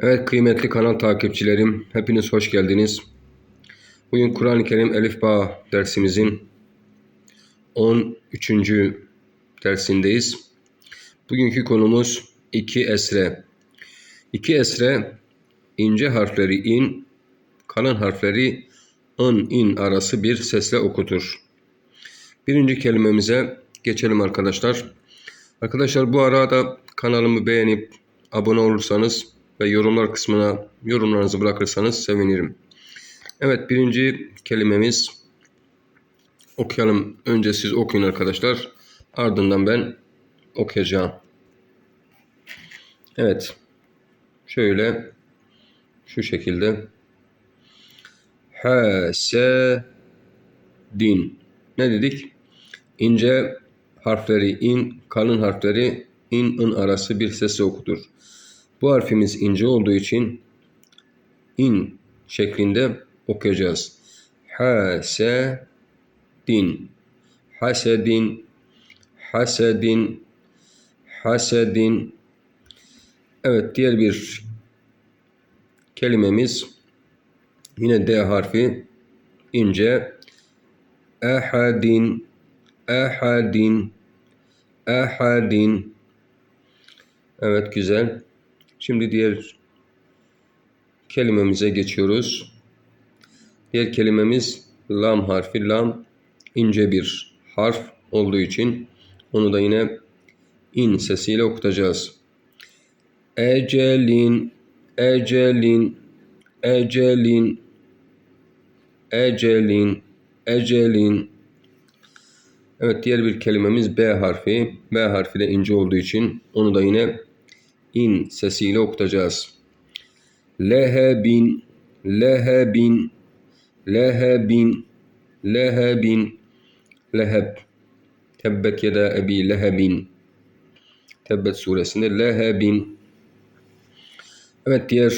Evet kıymetli kanal takipçilerim, hepiniz hoş geldiniz. Bugün Kur'an-ı Kerim Elif Ba dersimizin 13. dersindeyiz. Bugünkü konumuz iki esre. İki esre ince harfleri in, kalın harfleri ın in arası bir sesle okutur. Birinci kelimemize geçelim arkadaşlar. Arkadaşlar bu arada kanalımı beğenip abone olursanız ve yorumlar kısmına yorumlarınızı bırakırsanız sevinirim. Evet birinci kelimemiz okuyalım. Önce siz okuyun arkadaşlar. Ardından ben okuyacağım. Evet. Şöyle şu şekilde din. Ne dedik? İnce harfleri in, kalın harfleri in, ın arası bir sesle okutur. Bu harfimiz ince olduğu için in şeklinde okuyacağız. Hasedin, hasedin, hasedin, hasedin. Evet diğer bir kelimemiz yine D harfi ince. Ahadin, ahadin, ahadin. Evet güzel. Şimdi diğer kelimemize geçiyoruz. Diğer kelimemiz lam harfi. Lam ince bir harf olduğu için onu da yine in sesiyle okutacağız. Ecelin, ecelin, ecelin, ecelin, ecelin. Evet diğer bir kelimemiz B harfi. B harfi de ince olduğu için onu da yine in sesiyle okutacağız. Lehebin, lehebin, lehebin, lehebin, leheb. Tebbet yeda ebi lehebin. Tebbet suresinde lehebin. Evet diğer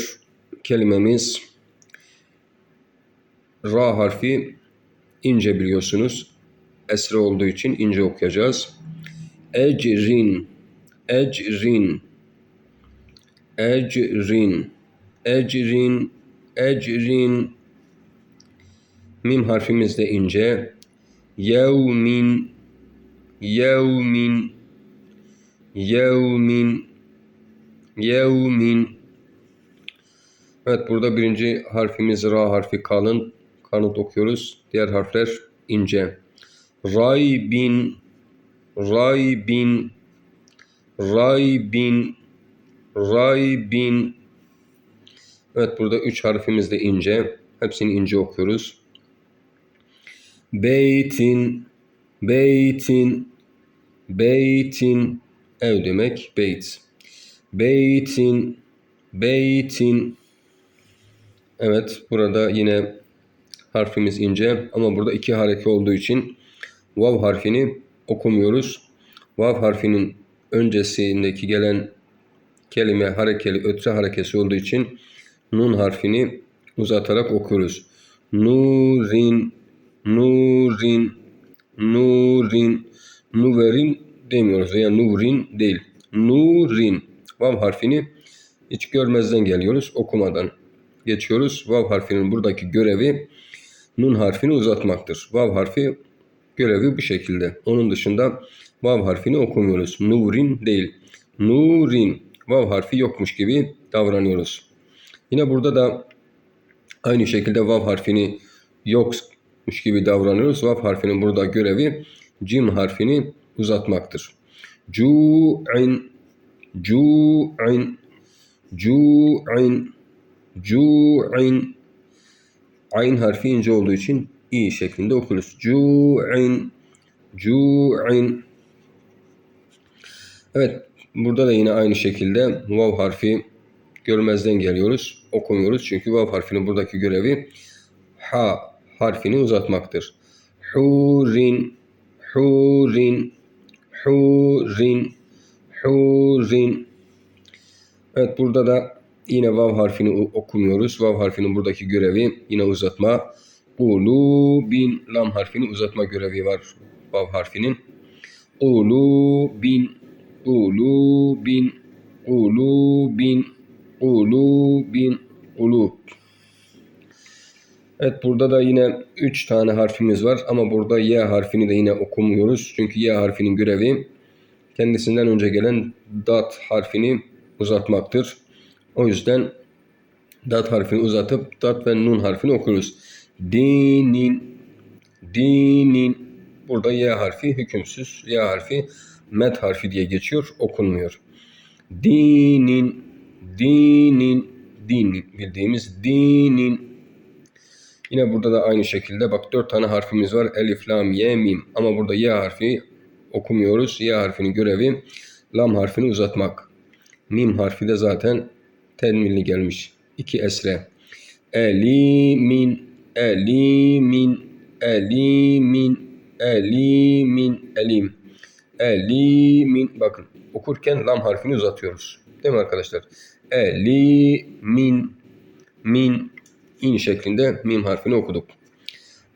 kelimemiz ra harfi ince biliyorsunuz. Esre olduğu için ince okuyacağız. Ecrin, ecrin, ecrin, ecrin, ecrin. Mim harfimiz de ince. Yevmin, yevmin, yevmin, yevmin. Evet burada birinci harfimiz ra harfi kalın. Kanıt okuyoruz. Diğer harfler ince. Raybin, raybin, raybin, raybin. Evet burada üç harfimiz de ince. Hepsini ince okuyoruz. Beytin, beytin, beytin. Ev demek beyt. Beytin, beytin. Evet burada yine harfimiz ince ama burada iki hareke olduğu için vav harfini okumuyoruz. Vav harfinin öncesindeki gelen kelime harekeli ötre harekesi olduğu için nun harfini uzatarak okuyoruz. Nurin, nurin, nurin, nuverin demiyoruz veya nurin değil. Nurin. Vav harfini hiç görmezden geliyoruz okumadan. Geçiyoruz. Vav harfinin buradaki görevi nun harfini uzatmaktır. Vav harfi görevi bu şekilde. Onun dışında vav harfini okumuyoruz. Nurin değil. Nurin. Vav harfi yokmuş gibi davranıyoruz. Yine burada da aynı şekilde vav harfini yokmuş gibi davranıyoruz. Vav harfinin burada görevi cim harfini uzatmaktır. Cu'in Cu'in Cu'in Cu'in Ayn harfi ince olduğu için i şeklinde okuruz. Cu'in Cu'in Evet burada da yine aynı şekilde vav harfi görmezden geliyoruz. Okumuyoruz çünkü vav harfinin buradaki görevi ha harfini uzatmaktır. Hurin Hurin Hurin Hurin Evet burada da yine vav harfini okumuyoruz. Vav harfinin buradaki görevi yine uzatma. Ulubin lam harfini uzatma görevi var vav harfinin. Ulubin Ulubin Ulubin Kulubin. Kulub. Evet burada da yine 3 tane harfimiz var ama burada Y harfini de yine okumuyoruz. Çünkü Y harfinin görevi kendisinden önce gelen dat harfini uzatmaktır. O yüzden dat harfini uzatıp dat ve nun harfini okuruz. Dinin, dinin. Burada Y harfi hükümsüz. Y harfi med harfi diye geçiyor, okunmuyor. Dinin, dinin, dinin bildiğimiz dinin. Yine burada da aynı şekilde bak dört tane harfimiz var. Elif, lam, ye, mim. Ama burada Y harfi okumuyoruz. Y harfinin görevi lam harfini uzatmak. Mim harfi de zaten tenmilli gelmiş. İki esre. Elimin, elimin, elimin, elimin, elim. Elimin. Bakın okurken lam harfini uzatıyoruz. Değil mi arkadaşlar? Elimin, min, in şeklinde mim harfini okuduk.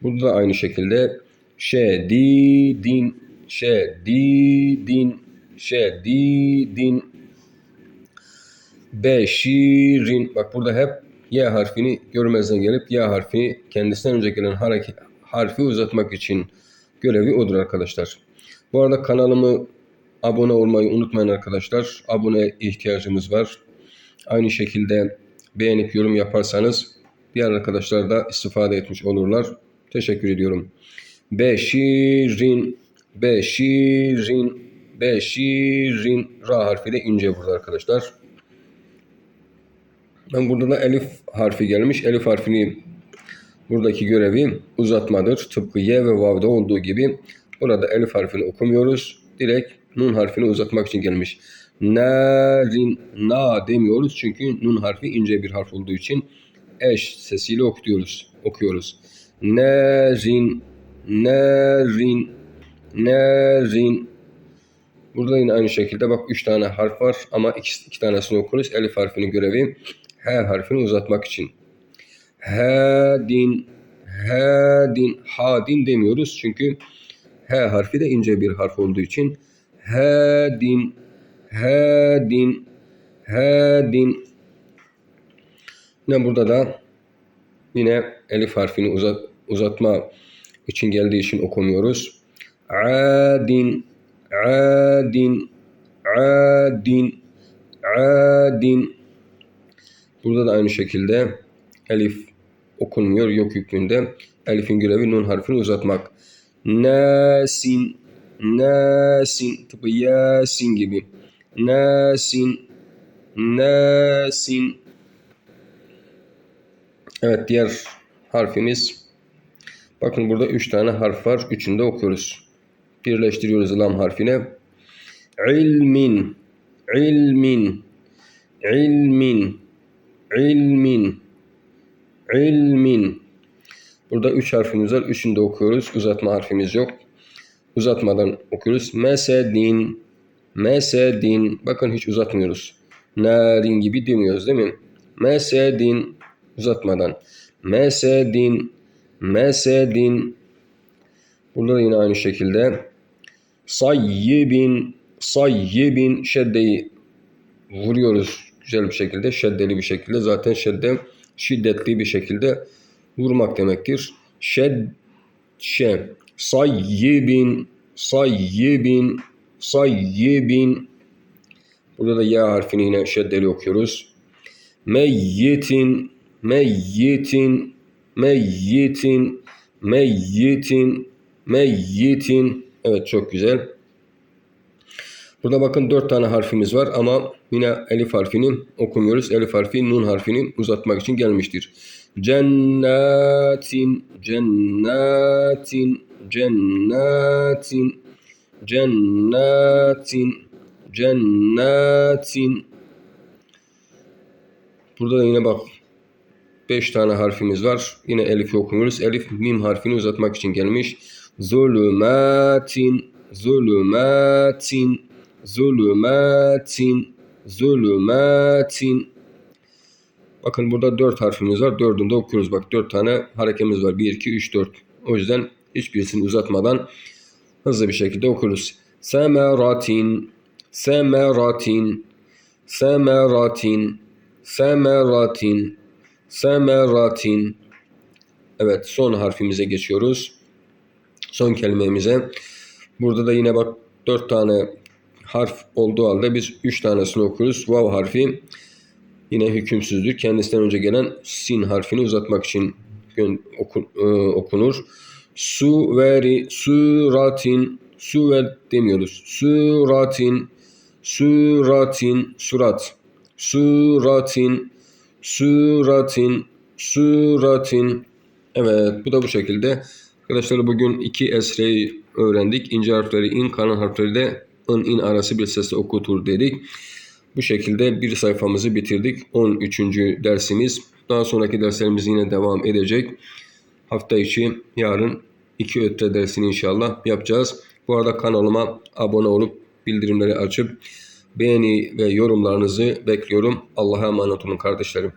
Burada da aynı şekilde şedidin, şedidin, şedidin, beşirin. Bak burada hep Y harfini görmezden gelip Y harfini kendisinden önce gelen hareket, harfi uzatmak için görevi odur arkadaşlar. Bu arada kanalımı abone olmayı unutmayın arkadaşlar. Abone ihtiyacımız var. Aynı şekilde beğenip yorum yaparsanız diğer arkadaşlar da istifade etmiş olurlar. Teşekkür ediyorum. Beşirin, beşirin, beşirin. Ra harfi de ince burada arkadaşlar. Ben burada da elif harfi gelmiş. Elif harfini buradaki görevi uzatmadır. Tıpkı Y ve Vav'da olduğu gibi burada elif harfini okumuyoruz. Direkt nun harfini uzatmak için gelmiş. Narin, na demiyoruz çünkü nun harfi ince bir harf olduğu için eş sesiyle okuyoruz. okuyoruz. Narin, narin, narin. Burada yine aynı şekilde bak üç tane harf var ama iki, iki tanesini okuruz. Elif harfinin görevi H harfini uzatmak için. Hadin, hadin, hadin demiyoruz çünkü H harfi de ince bir harf olduğu için hadin, hadin, hadin. Yine burada da yine elif harfini uzat, uzatma için geldiği için okumuyoruz. Adin, adin, adin, adin. Burada da aynı şekilde elif okunmuyor yok hükmünde. Elifin görevi nun harfini uzatmak. Nasin, nasin, tıpkı yasin gibi. Nasin, nasin. Evet diğer harfimiz. Bakın burada üç tane harf var. Üçünü de okuyoruz. Birleştiriyoruz lam harfine. İlmin, ilmin, ilmin, ilmin, ilmin. Burada üç harfimiz var. Üçünü de okuyoruz. Uzatma harfimiz yok. Uzatmadan okuyoruz. Mesedin, mesedin. Bakın hiç uzatmıyoruz. Narin gibi demiyoruz değil mi? Mesedin uzatmadan. Mesedin, mesedin. Burada da yine aynı şekilde. Sayyibin, sayyibin şeddeyi vuruyoruz güzel bir şekilde, şeddeli bir şekilde. Zaten şedde şiddetli bir şekilde vurmak demektir. Şed, şe, sayyibin, sayyibin, sayyibin. Burada da ya harfini yine şeddeli okuyoruz. Meyyitin, meyyitin, meyyitin, meyyitin, meyyitin. Evet çok güzel. Burada bakın dört tane harfimiz var ama yine elif harfini okumuyoruz. Elif harfi nun harfini uzatmak için gelmiştir. Cennetin, cennetin, cennetin, cennetin, cennetin. Burada da yine bak 5 tane harfimiz var. Yine elifi okumuyoruz. Elif mim harfini uzatmak için gelmiş. Zulümatin, zulümatin, zulümatin, zulümatin. Bakın burada 4 harfimiz var. Dördünü de okuyoruz. Bak 4 tane harekemiz var. 1, 2, 3, 4. O yüzden hiçbirisini uzatmadan hızlı bir şekilde okuruz. Semeratin, semeratin, semeratin, Semeratin. Semeratin. Evet son harfimize geçiyoruz. Son kelimemize. Burada da yine bak dört tane harf olduğu halde biz üç tanesini okuruz. Vav harfi yine hükümsüzdür. Kendisinden önce gelen sin harfini uzatmak için e, okunur. Su veri suratin suvet demiyoruz. Suratin suratin surat suratin suratin suratin Evet bu da bu şekilde. Arkadaşlar bugün iki esreyi öğrendik. İnce harfleri in, kalın harfleri de ın in arası bir sesle okutur dedik. Bu şekilde bir sayfamızı bitirdik. 13. dersimiz. Daha sonraki derslerimiz yine devam edecek. Hafta içi yarın iki ötre dersini inşallah yapacağız. Bu arada kanalıma abone olup bildirimleri açıp beğeni ve yorumlarınızı bekliyorum. Allah'a emanet olun kardeşlerim.